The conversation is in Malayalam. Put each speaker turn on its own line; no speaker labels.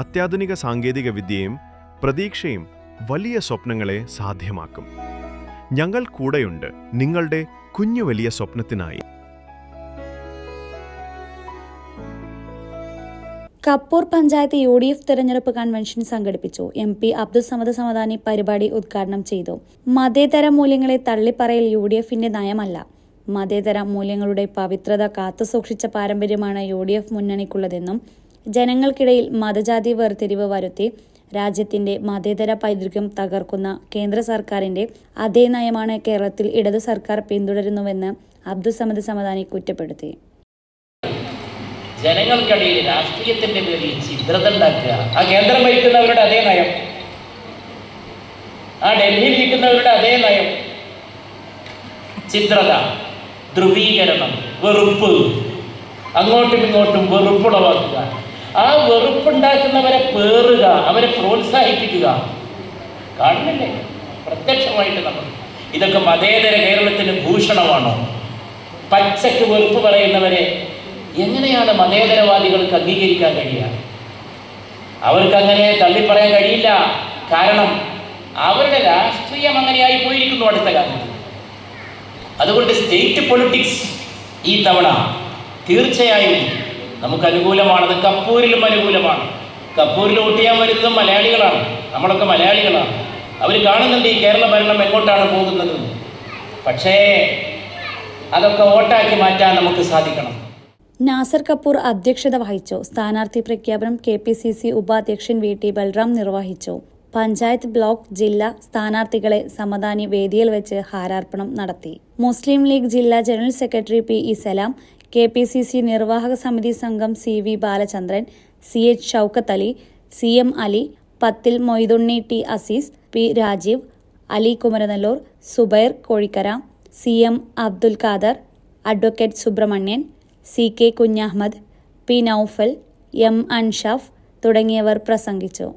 അത്യാധുനിക സാങ്കേതിക വിദ്യയും പ്രതീക്ഷയും വലിയ സ്വപ്നങ്ങളെ സാധ്യമാക്കും. ഞങ്ങൾ കൂടെയുണ്ട് നിങ്ങളുടെ കുഞ്ഞു വലിയ സ്വപ്നത്തിനായി.
Kappur panchayat U D F തെരഞ്ഞെടുപ്പ് കൺവെൻഷൻ സംഘടിപ്പിച്ചു. എം പി അബ്ദുൾ സമദ് സമദാനി പരിപാടി ഉദ്ഘാടനം ചെയ്തു. മതേതര മൂല്യങ്ങളെ തള്ളിപ്പറയൽ യു ഡി എഫിന്റെ നയമല്ല. മതേതര മൂല്യങ്ങളുടെ പവിത്രത കാത്തുസൂക്ഷിച്ച പാരമ്പര്യമാണ് യു ഡി എഫ് മുന്നണിക്കുള്ളതെന്നും ജനങ്ങൾക്കിടയിൽ മതജാതി വേർതിരിവ് വരുത്തി രാജ്യത്തിന്റെ മതേതര പൈതൃകം തകർക്കുന്ന കേന്ദ്ര സർക്കാരിന്റെ അതേ നയമാണ് കേരളത്തിൽ ഇടത് സർക്കാർ പിന്തുടരുന്നുവെന്ന് അബ്ദുസമദ് സമദാനി കുറ്റപ്പെടുത്തി.
ജനങ്ങൾക്കിടയിൽ രാഷ്ട്രീയത്തിന്റെ പേരിൽ ചിത്രത ഉണ്ടാക്കുക. ആ കേന്ദ്രം ഭരിക്കുന്നവരുടെ അതേ നയം. ആ ഡൽഹിയിൽ ഇരിക്കുന്നവരുടെ അതേ നയം. ചിത്രത ധ്രുവീകരണം വെറുപ്പ്. അങ്ങോട്ടും ഇങ്ങോട്ടും വെറുപ്പുളവാക്കുക. ആ വെറുപ്പുണ്ടാക്കുന്നവരെ പേറുക അവരെ പ്രോത്സാഹിപ്പിക്കുക. കാണുന്നില്ലേ? പ്രത്യക്ഷമായിട്ട് നമ്മൾ. ഇതൊക്കെ മതേതര കേരളത്തിന് ഭൂഷണമാണോ? പച്ചക്ക് വെറുപ്പ് പറയുന്നവരെ എങ്ങനെയാണ് മതേതരവാദികൾക്ക് അംഗീകരിക്കാൻ കഴിയുക? അവർക്ക് അങ്ങനെ തള്ളിപ്പറയാൻ കഴിയില്ല. കാരണം അവരുടെ രാഷ്ട്രീയം അങ്ങനെയായി പോയിരിക്കുന്നു അടുത്ത കാലത്ത്. അതുകൊണ്ട് സ്റ്റേറ്റ് പൊളിറ്റിക്സ് ഈ തവണ തീർച്ചയായും നമുക്ക് അനുകൂലമാണ്. അത് കപ്പൂരിലും അനുകൂലമാണ്. കപ്പൂരിൽ ചെയ്യാൻ വരുന്നത് മലയാളികളാണ്. നമ്മളൊക്കെ മലയാളികളാണ്. അവർ കാണുന്നുണ്ട് ഈ കേരള ഭരണം എങ്ങോട്ടാണ് പോകുന്നത്. പക്ഷേ അതൊക്കെ വോട്ടാക്കി മാറ്റാൻ നമുക്ക് സാധിക്കണം.
നാസർ കപൂർ അധ്യക്ഷത വഹിച്ചു. സ്ഥാനാർത്ഥി പ്രഖ്യാപനം കെ പി സി സി ഉപാധ്യക്ഷൻ വി ടി ബൽറാം നിർവഹിച്ചു. പഞ്ചായത്ത് ബ്ലോക്ക് ജില്ലാ സ്ഥാനാർത്ഥികളെ സമദാനി വേദിയിൽ വെച്ച് ഹാരാർപ്പണം നടത്തി. മുസ്ലിം ലീഗ് ജില്ലാ general secretary P E Salam K P C C നിർവാഹക സമിതി സംഘം C V Balachandran C H Shoukath Ali C M Ali Pathil Moythunni T Aziz P Rajeev Ali Kumaranallur Zubair Kozhikkara C M Abdul Khader advocate Subrahmanyan C K Kunhahammed P Noufal M Anshaf തുടങ്ങിയവർ പ്രസംഗിച്ചു.